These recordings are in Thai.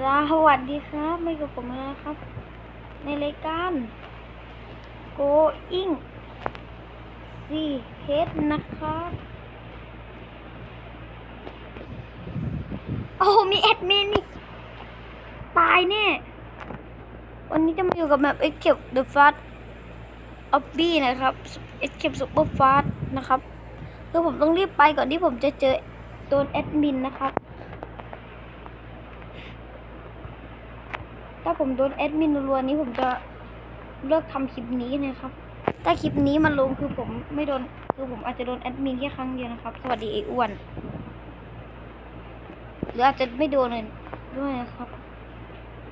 สวัสดีครับ ไม่กับผมนะครับ ในรายการ Going ซีเพชนะครับโอ้มีแอดมินนี่ตายแน่ วันนี้จะมาอยู่กับแบบ Escape the Fast Obby นะครับ Escape Super Fast นะครับ คือผมต้องรีบไปก่อนที่ผมจะเจอโดนแอดมินนะครับ ถ้าผมโดนแอดมินรัวนี้ผมจะเลิกทำคลิปนี้นะครับ ถ้าคลิปนี้มันลงคือผมไม่โดนคือผมอาจจะโดนแอดมินแค่ครั้งเดียวนะครับ สวัสดีไอ้อ้วน หรืออาจจะไม่โดนเลยด้วยนะครับ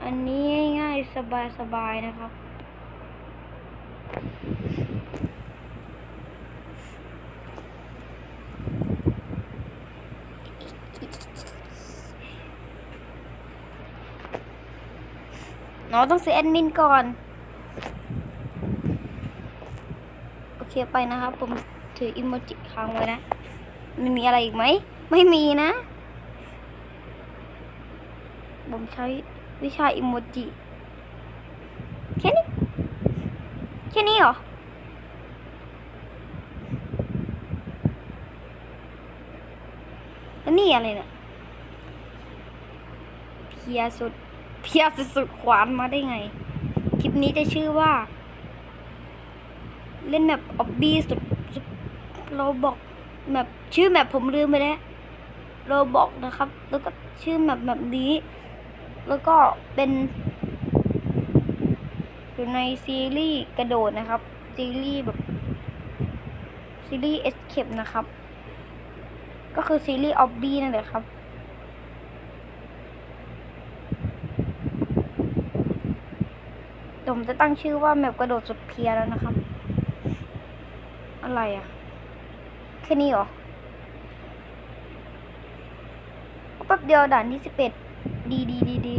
อันนี้ง่ายๆสบายๆนะครับ เราต้องซื้อแอดมินก่อน โอเคไปนะครับ ผมถืออิโมจิค้างไว้นะ มันมีอะไรอีกไหม ไม่มีนะ ผมใช้วิชาอิโมจิแค่นี้ แค่นี้เหรอแล้วนี่อะไรเนี่ยเพียสุด เพียสุดสุดขวานมาได้ไง คลิปนี้จะชื่อว่า เล่นแบบออบบี้สุดสุดโรบอกแบบชื่อแบบผมลืมไปแล้วโรบอกนะครับ แล้วก็ชื่อแบบแบบนี้ แล้วก็เป็น อยู่ในซีรีส์กระโดดนะครับ ซีรีส์แบบซีรีส์เอสเคปนะครับ ก็คือซีรีส์ออบบี้นั่นแหละครับ ผมจะตั้งชื่อว่าแมปกระโดดสุดเพียแล้วนะครับ อะไรอะ่ะ แค่นี้เหรอแป๊บเดียวด่านที่สิบเอ็ดดีดีดีดี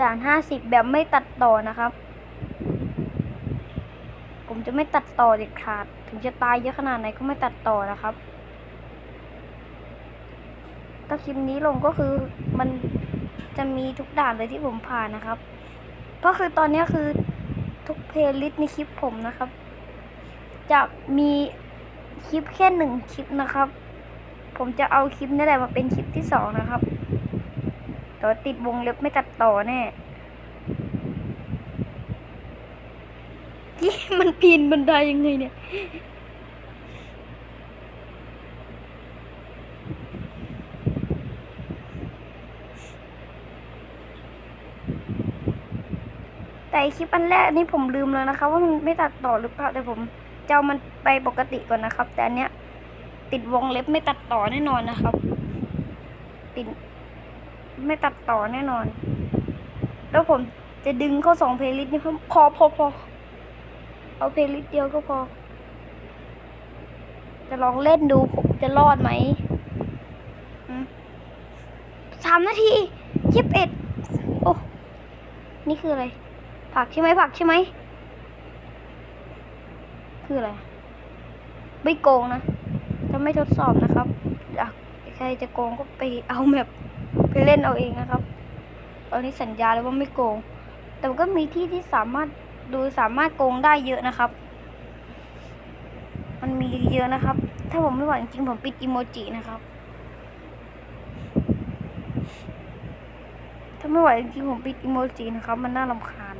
ด่านห้าสิบแบบไม่ตัดต่อนะครับ ผมจะไม่ตัดต่อเด็ดขาด ถึงจะตายเยอะขนาดไหนก็ไม่ตัดต่อนะครับ ถ้าคลิปนี้ลงก็คือมันจะมีทุกด่านเลยที่ผมผ่านนะครับ ก็คือตอนนี้คือทุกเพลย์ลิสต์ในคลิปผมนะครับ จะมีคลิปแค่หนึ่งคลิปนะครับ ผมจะเอาคลิปนี่แหละมาเป็นคลิปที่สองนะครับแต่ว่าติดวงเล็บไม่ตัดต่อแน่ที่มันปีนบันไดยังไงเนี่ย แต่คลิปอันแรกนี่ผมลืมแล้วนะคะ ว่ามันไม่ตัดต่อหรือเปล่าแต่ผมจะเอามันไปปกติก่อนนะครับ แต่อันเนี้ย ติดวงเล็บไม่ตัดต่อแน่นอนนะครับ ติด ไม่ตัดต่อแน่นอน แล้วผมจะดึงเข้าสองเพลย์ลิสต์นี่พอพอพอเอาเพลย์ลิสต์เดียวก็พอ จะลองเล่นดูผมจะรอดไหมอืมสามนาทียี่สิบเอ็ดโอ้ นี่คืออะไร ผักใช่ไหมผักใช่ไหมคืออะไรไม่โกงนะจะไม่ทดสอบนะครับอยากใครจะโกงก็ไปเอาแมปไปเล่นเอาเองนะครับตอนนี้สัญญาเลยว่าไม่โกง แต่ก็มีที่ที่สามารถดูสามารถโกงได้เยอะนะครับ มันมีเยอะนะครับ ถ้าผมไม่ไหวจริงๆผมปิดอีโมจินะครับ ถ้าไม่ไหวจริงๆผมปิดอีโมจินะครับ มันน่ารำคาญ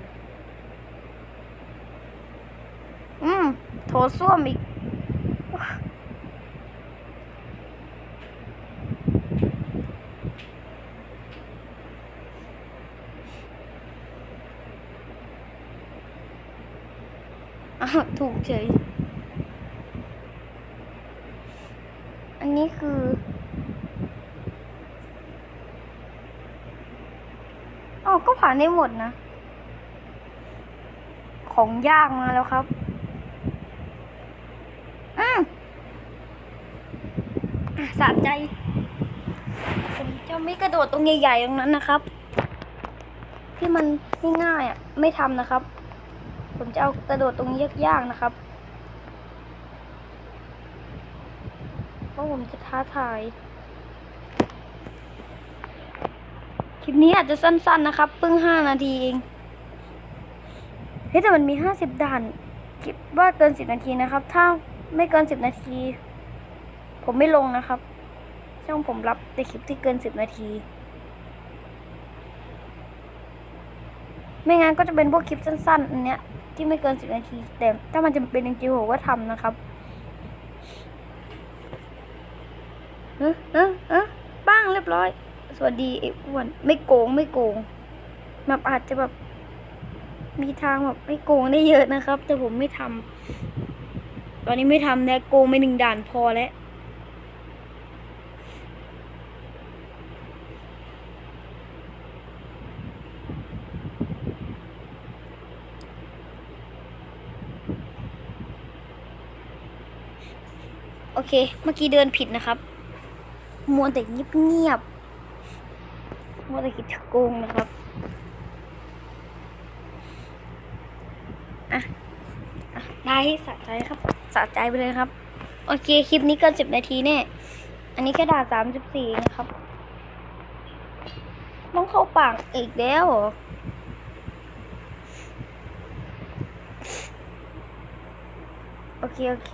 อืม โถส้วมอีก อ้าว ถูกเฉย อันนี้คืออ๋อก็ผ่านได้หมดนะ ของยากมาแล้วครับ อืมอะ สะใจผมจะไม่กระโดดตรงใหญ่ๆตรงนั้นนะครับ ที่มันง่ายๆอะไม่ทำนะครับ ผมจะเอากระโดดตรงนี้ยากๆนะครับเพราะผมจะท้าทายคลิปนี้อาจจะสั้นๆนะครับเพิ่งห้านาทีเองเฮ้แต่มันมีห้าสิบด่าน คิดว่าเกินสิบนาทีนะครับ ถ้าไม่เกินสิบนาที ผมไม่ลงนะครับ ช่องผมรับแต่คลิปที่เกินสิบนาที ไม่งั้นก็จะเป็นพวกคลิปสั้นๆอันเนี้ยที่ไม่เกินสิบนาที แต่ถ้ามันจะเป็นจริงๆผมก็ทำนะครับเออเออเออบ้างเรียบร้อย สวัสดีไอ้อ้วนไม่โกงไม่โกงแบบอาจจะแบบมีทางแบบไม่โกงได้เยอะนะครับ แต่ผมไม่ทำตอนนี้ไม่ทำแล้วโกงไปหนึ่งด่านพอแล้ว โอเค เมื่อกี้เดินผิดนะครับมัวแต่เงียบเงียบๆมัวแต่คิดจโกงนะครับอะอะได้สะใจครับสะใจไปเลยครับ โอเค คลิปนี้เกินสิบนาทีแน่อันนี้แค่ด่าสามสิบสี่นะครับ ต้องเข้าปากอีกแล้วหรอโอเค โอเค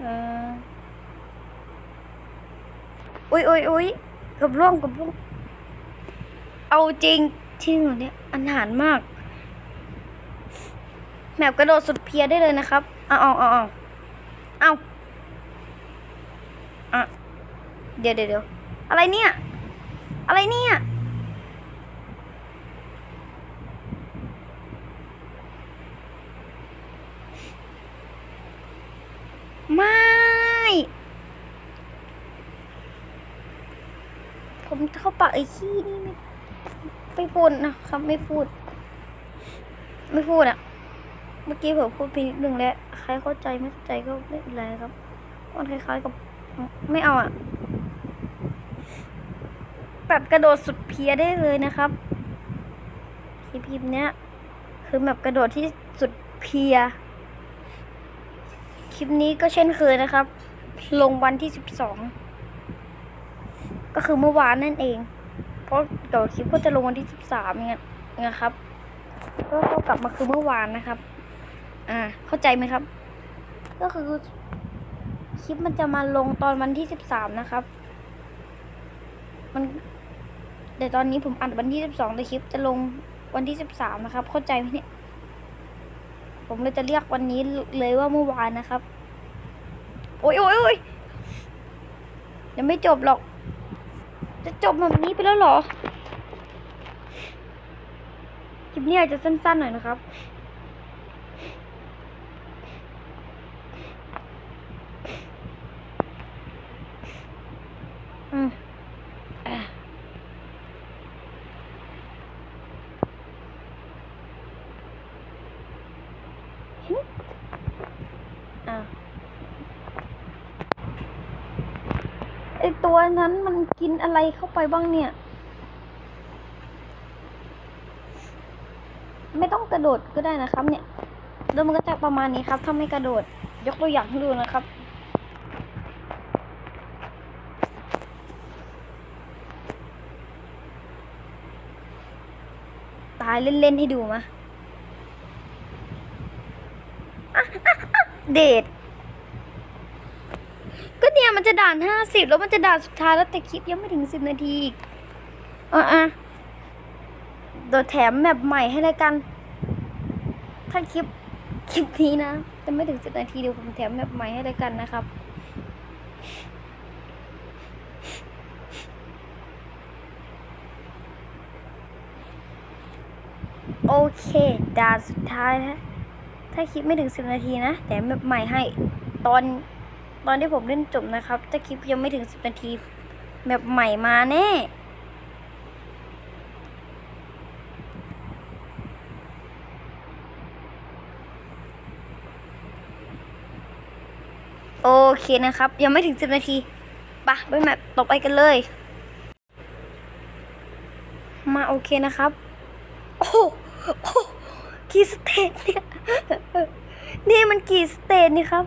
เออ อุ้ยอุ้ยอุ้ยกับร่วงกับร่วงเอาจริงที่หนูเนี่ยอันหารมากแมบกระโดดสุดเพียได้เลยนะครับเอาเอาเอาเอาเอาอะเดี๋ยวเดี๋ยวเดี๋ยวอะไรเนี่ย อะไรเนี่ย ไม่ ผมเข้า ปากไอ้ขี้นี่ไม่ไม่พูดนะครับไม่พูด ไม่พูดอะเมื่อกี้ผมพูดไปนิดนึงแล้วใครเข้าใจไม่เข้าใจก็ไม่เป็นไรครับมันคล้ายๆกับไม่เอาอะแบบกระโดดสุดเพียได้เลยนะครับคลิปคลิปเนี้ย คือแบบกระโดดที่สุดเพีย คลิปนี้ก็เช่นเคยนะครับ ลงวันที่สิบสองก็คือเมื่อวานนั่นเอง เพราะเดี๋ยวคลิปก็จะลงวันที่สิบสามเงี้ยนะครับ ก็เท่ากับมาคือเมื่อวานนะครับ อ่า เข้าใจไหมครับ ก็คือคลิปมันจะมาลงตอนวันที่สิบสามนะครับ มันแต่ตอนนี้ผมอัดวันที่สิบสองแต่คลิปจะลงวันที่สิบสามนะครับ เข้าใจไหมเนี่ยผมเลยจะเรียกวันนี้เลยว่าเมื่อวานนะครับ โอ้ยโอ้ยโอ้ยยังไม่จบหรอก จะจบแบบนี้ไปแล้วเหรอ คลิปนี้อาจจะสั้นๆหน่อยนะครับ อืมอะอะไอตัวนั้นมันกินอะไรเข้าไปบ้างเนี่ย ไม่ต้องกระโดดก็ได้นะครับเนี่ยแล้วมันก็จะประมาณนี้ครับ ถ้าไม่กระโดด ยกตัวอย่างให้ดูนะครับ ตายเล่นๆให้ดูมาอะะะเดท ก็เนี่ยมันจะด่านห้าสิบแล้วมันจะด่านสุดท้ายแล้วแต่คลิปยังไม่ถึงสิบนาทีอีกอะอะเดี๋ยวแถมแมปใหม่ให้เลยกัน ถ้าคลิปคลิปนี้นะจะไม่ถึงสิบนาทีเดี๋ยวผมแถมแมปใหม่ให้เลยกันนะครับโอเคด่านสุดท้ายนะ ถ้าคลิปไม่ถึงสิบนาทีนะ แต่แบบใหม่ให้ตอน ตอนที่ผมเล่นจบนะครับ ถ้าคลิปยังไม่ถึงสิบนาทีแบบใหม่มาแน่โอเคนะครับ ยังไม่ถึงสิบนาทีปะไปแมปต่อไปกันเลย มาโอเคนะครับ โอ้โหโอ้กี่สเตจเนี่ย นี่มันกี่สเตจนี่ครับ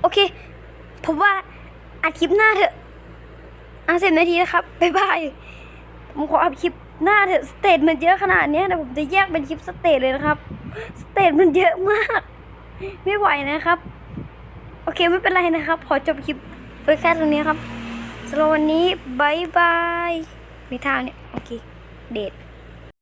โอ เค ผมว่าอัดคลิปหน้าเถอะอะสิบนาทีนะครับบ๊ายบายผมขออัพคลิปหน้าเถอะสเตจมันเยอะขนาดนี้ยเดี๋ยวผมจะแยกเป็นคลิปสเตจเลยนะครับสเตจมันเยอะมาก ไม่ไหวนะครับ โอเคไม่เป็นไรนะครับ ขอจบคลิปไว้แค่ตรงนี้ครับสำหรับวันนี้บายบายมีทางเนี่ย โอเค เดท